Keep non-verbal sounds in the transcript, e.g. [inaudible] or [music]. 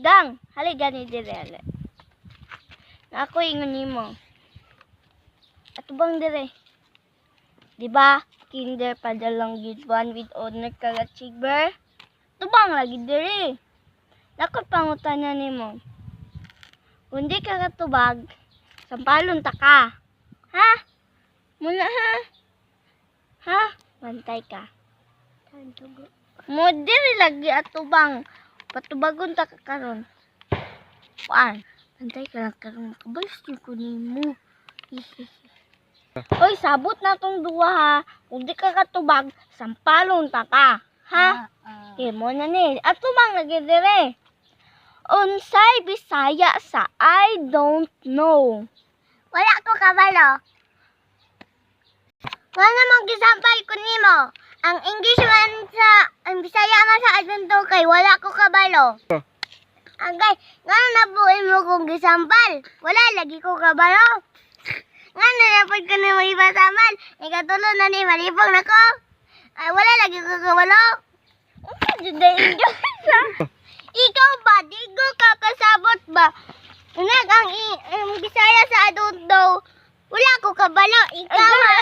Gang, hali gani dire. Na ako ingon nimo. Ato bang dire? Di ba? Kinder padalang gid one with owner kaga chigber. Tubang lagi dire. Dakot pangutana nimo. Kundi ka katubag, sampalon ta ka. Ha? Muna ha? Ha? Bantay ka. Mo diri lagi atubang. Patubagon ta ka karon. Kuan? Bantay ka lang karon makabalis yun ko nimo. [laughs] Oy, sabot na tong duwa ha. Kung di ka katubag, sampalon ta ka. Ha? Eh, mo na ni. Atubang lagi dire. Unsay Bisaya sa I don't know. Wala ko kabalo. Wala namang gisampal ko nimo. Ang English man sa, ang Bisaya man sa don't know kay wala ko kabalo. Agay, nga nabuhin mo kong gisampal. Wala lagi ko kabalo. Nga nanapod ko na may pasamal. Ikatulo na ni maripong na ko. Ay, wala lagi ko kabalo. Ano dyan Ikaw ba? Di ko kakasabot ba? Unag ang, ang Bisaya sa know. Wala ko kabalo. Ikaw ha.